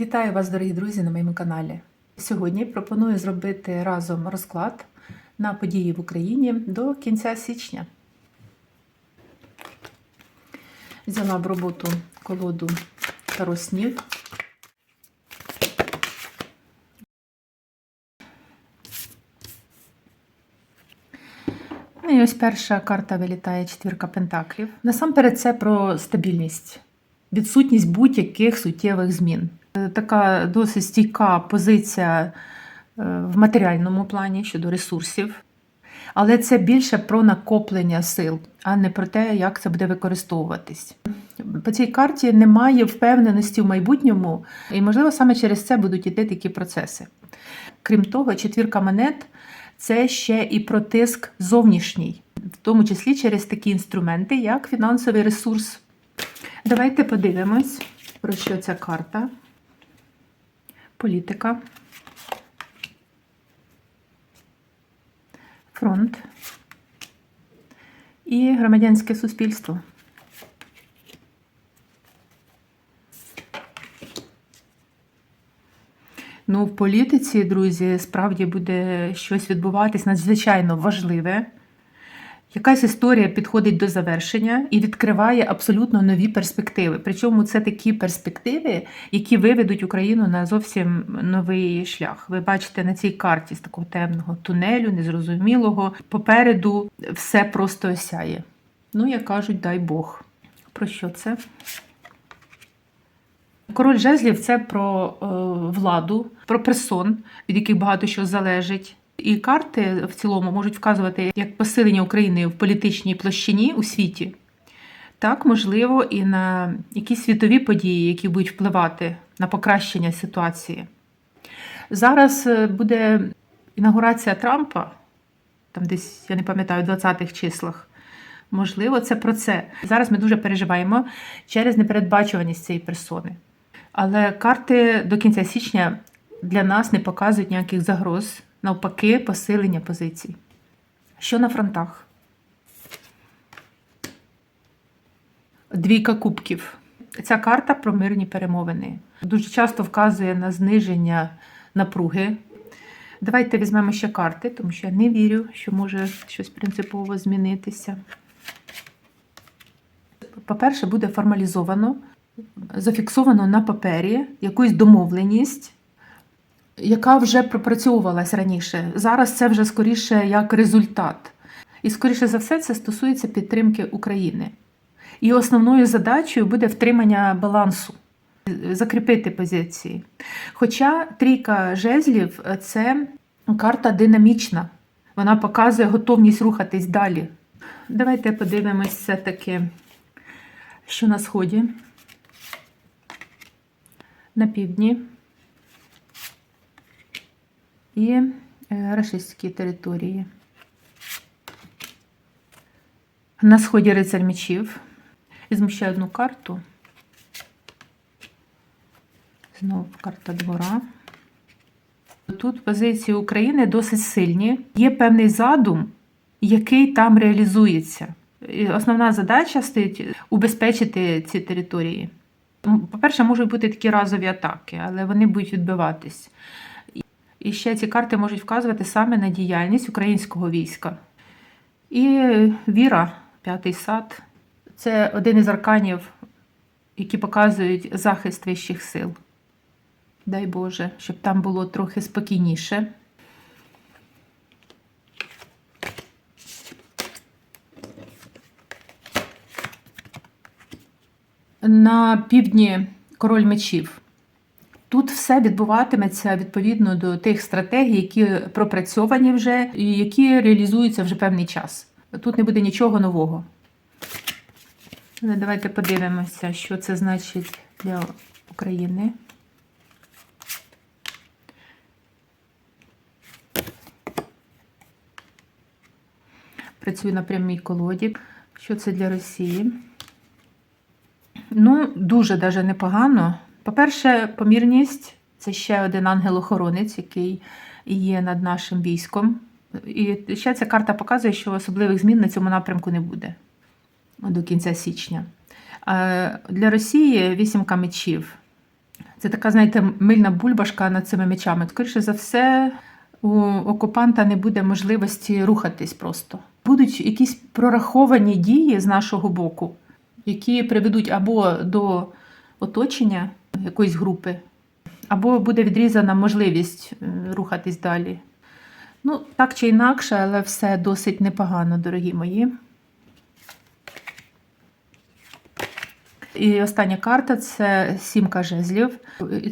Вітаю вас, дорогі друзі, на моєму каналі. Сьогодні пропоную зробити разом розклад на події в Україні до кінця січня. Взяла в роботу колоду Таро снів. Ну і ось перша карта вилітає четвірка пентаклів. Насамперед, це про стабільність, відсутність будь-яких суттєвих змін. Е, Така досить стійка позиція е, в матеріальному плані щодо ресурсів. Але це більше про накоплення сил, а не про те, як це буде використовуватись. По цій карті немає впевненості в майбутньому, і, можливо, саме через це будуть іти такі процеси. Крім того, четвірка монет це ще і про тиск зовнішній, в тому числі через такі інструменти, як фінансовий ресурс. Давайте подивимось, про що ця карта. Політика. Фронт і громадянське суспільство. Ну, в політиці, друзі, справді буде щось відбуватись надзвичайно важливе. Якась історія підходить до завершення і відкриває абсолютно нові перспективи. Причому це такі перспективи, які виведуть Україну на зовсім новий шлях. Ви бачите на цій карті з такого темного тунелю, незрозумілого. Попереду все просто осяє. Ну, як кажуть, дай Бог. Про що це? Король жезлів це про е, владу, про персон, від яких багато що залежить. І карти в цілому можуть вказувати як посилення України в політичній площині у світі, так можливо і на якісь світові події, які будуть впливати на покращення ситуації. Зараз е, буде інаугурація Трампа, там десь, я не пам'ятаю, в 20-х числах. Можливо, це про це. Зараз ми дуже переживаємо через непередбачуваність цієї персони. Але карти до кінця січня для нас не показують ніяких загроз, навпаки, посилення позицій. Що на фронтах? Двійка кубків. Ця карта про мирні перемовини. Дуже часто вказує на зниження напруги. Давайте візьмемо ще карти, тому що я не вірю, що може щось принципово змінитися. По-перше, буде формалізовано зафіксовано на папері якусь домовленість, яка вже пропрацьовувалась раніше. Зараз це вже скоріше як результат. І, скоріше за все, це стосується підтримки України. І основною задачею буде втримання балансу, закріпити позиції. Хоча трійка жезлів це карта динамічна, вона показує готовність рухатись далі. Давайте подивимось все-таки, що на сході на півдні і е, рашистські території. На сході рицар мечів. Візьму ще одну карту. Знову карта двора. Тут позиції України досить сильні. Є певний задум, який там реалізується. І Основна задача стоїть убезпечити ці території. По-перше, можуть бути такі разові атаки, але вони будуть відбиватись. І ще ці карти можуть вказувати саме на діяльність українського війська. І віра, п'ятий сад це один із арканів, які показують захист вищих сил. Дай Боже, щоб там було трохи спокійніше. на півдні король мечів. Тут все відбуватиметься відповідно до тих стратегій, які пропрацьовані вже і які реалізуються вже певний час. Тут не буде нічого нового. Але давайте подивимося, що це значить для України. Працюю на прямій колоді. Що це для Росії? Ну, дуже даже непогано. По-перше, помірність це ще один ангел-охоронець, який є над нашим військом. І ще ця карта показує, що особливих змін на цьому напрямку не буде до кінця січня. Для Росії вісімка мечів. Це така, знаєте, мильна бульбашка над цими мечами. Скоріше за все, у окупанта не буде можливості рухатись просто. Будуть якісь прораховані дії з нашого боку, які приведуть або до оточення якоїсь групи, або буде відрізана можливість е, рухатись далі. Ну, так чи інакше, але все досить непогано, дорогі мої. І остання карта це сімка жезлів.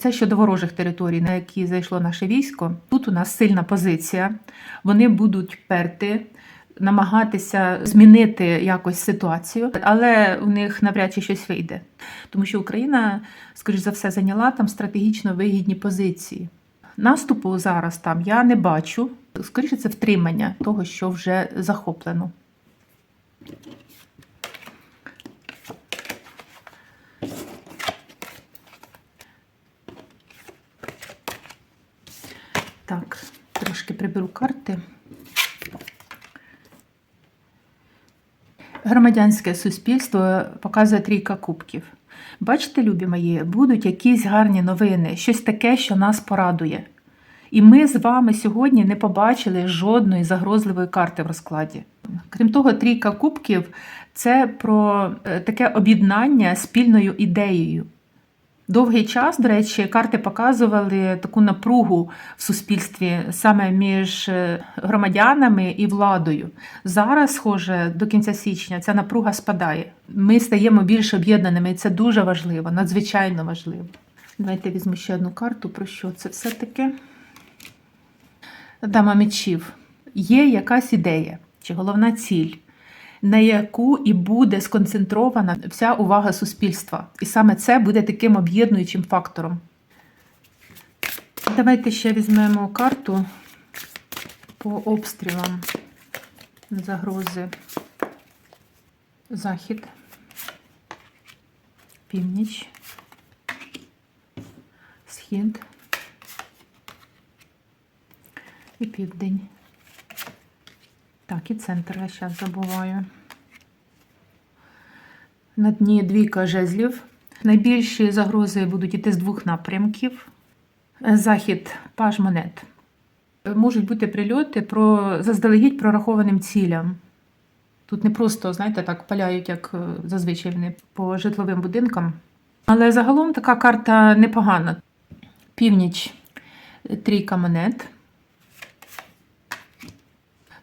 Це щодо ворожих територій, на які зайшло наше військо. Тут у нас сильна позиція. Вони будуть перти, намагатися змінити якось ситуацію, але у них навряд чи щось вийде. Тому що Україна, скоріш за все, зайняла там стратегічно вигідні позиції. Наступу зараз там я не бачу. Скоріше, це втримання того, що вже захоплено. Так, трошки приберу карти. Громадянське суспільство показує трійка кубків. Бачите, любі мої, будуть якісь гарні новини, щось таке, що нас порадує. І ми з вами сьогодні не побачили жодної загрозливої карти в розкладі. Крім того, трійка кубків це про е, таке об'єднання спільною ідеєю. Довгий час, до речі, карти показували таку напругу в суспільстві саме між е, громадянами і владою. Зараз, схоже, до кінця січня ця напруга спадає. Ми стаємо більш об'єднаними, і це дуже важливо, надзвичайно важливо. Давайте візьму ще одну карту. Про що це все таке? Дама мечів. Є якась ідея чи головна ціль, на яку і буде сконцентрована вся увага суспільства. І саме це буде таким об'єднуючим фактором. Давайте ще візьмемо карту по обстрілам загрози. Захід, північ, схід і південь. Так, і центр я зараз забуваю. На дні двійка жезлів. Найбільші загрози будуть йти з двох напрямків. Захід паж монет. Можуть бути прильоти про заздалегідь прорахованим цілям. Тут не просто, знаєте, так паляють, як е, зазвичай вони по житловим будинкам. Але загалом така карта непогана. Північ трійка монет.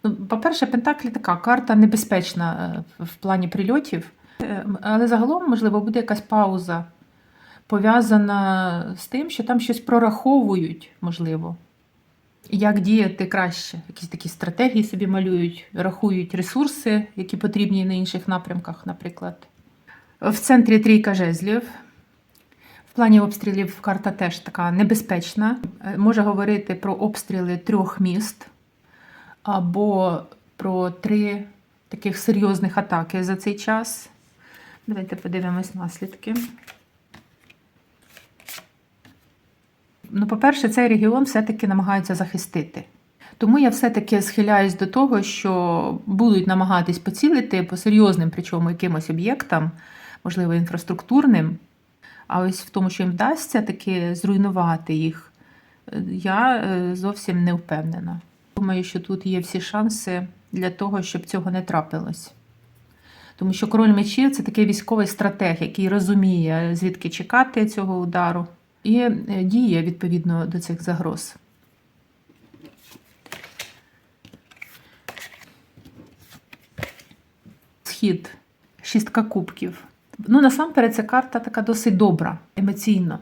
Ну, По-перше, Пентаклі така карта небезпечна е, в плані прильотів, Е, але загалом, можливо, буде якась пауза, пов'язана з тим, що там щось прораховують, можливо. Як діяти краще? Якісь такі стратегії собі малюють, рахують ресурси, які потрібні на інших напрямках, наприклад. В центрі трійка жезлів. В плані обстрілів карта теж така небезпечна. Е, Може говорити про обстріли трьох міст або про три таких серйозних атаки за цей час. Давайте подивимось наслідки. Ну, по-перше, цей регіон все-таки намагаються захистити. Тому я все-таки схиляюсь до того, що будуть намагатись поцілити по серйозним, причому якимось об'єктам, можливо, інфраструктурним. А ось в тому, що їм вдасться таки зруйнувати їх, я е, зовсім не впевнена. Думаю, що тут є всі шанси для того, щоб цього не трапилось. Тому що король мечів це такий військовий стратег, який розуміє, звідки чекати цього удару, і е, діє відповідно до цих загроз. Схід, шістка кубків. Ну, насамперед, ця карта така досить добра, емоційно.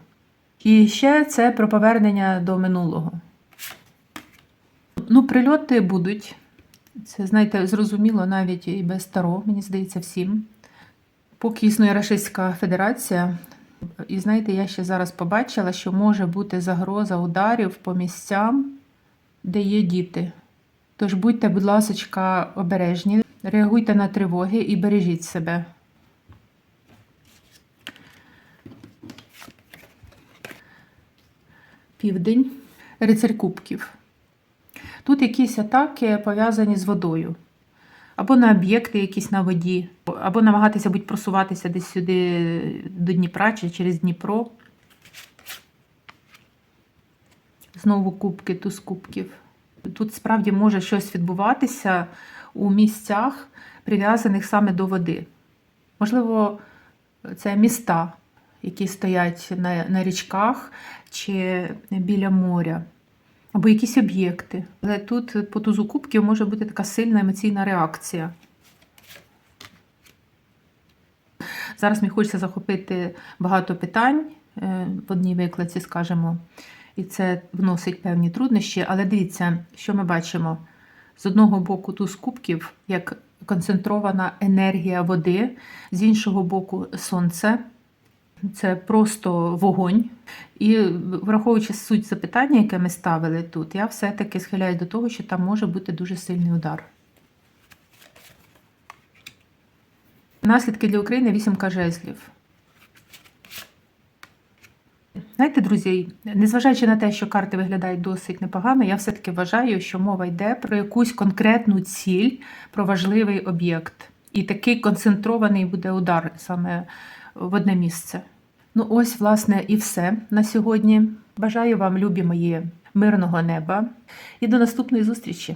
І ще це про повернення до минулого. Ну, прильоти будуть. Це, знаєте, зрозуміло навіть і без Таро, мені здається, всім. Поки існує Рашистська Федерація, і знаєте, я ще зараз побачила, що може бути загроза ударів по місцям, де є діти. Тож будьте, будь ласка, обережні, реагуйте на тривоги і бережіть себе. Південь, рицарь кубків. Тут якісь атаки пов'язані з водою. Або на об'єкти якісь на воді, або намагатися будь просуватися десь сюди до Дніпра чи через Дніпро. Знову кубки, туз кубків. Тут справді може щось відбуватися у місцях, прив'язаних саме до води. Можливо, це міста, які стоять на, на річках чи біля моря, або якісь об'єкти. Але тут по тузу кубків може бути така сильна емоційна реакція. Зараз мені хочеться захопити багато питань е, в одній викладці, скажімо, і це вносить певні труднощі. Але дивіться, що ми бачимо. З одного боку туз кубків, як концентрована енергія води, з іншого боку сонце. Це просто вогонь. І враховуючи суть запитання, яке ми ставили тут, я все-таки схиляю до того, що там може бути дуже сильний удар. Наслідки для України вісімка жезлів. Знаєте, друзі, незважаючи на те, що карти виглядають досить непогано, я все-таки вважаю, що мова йде про якусь конкретну ціль, про важливий об'єкт. І такий концентрований буде удар саме в одне місце. Ну, ось, власне, і все на сьогодні. Бажаю вам, любі мої, мирного неба і до наступної зустрічі!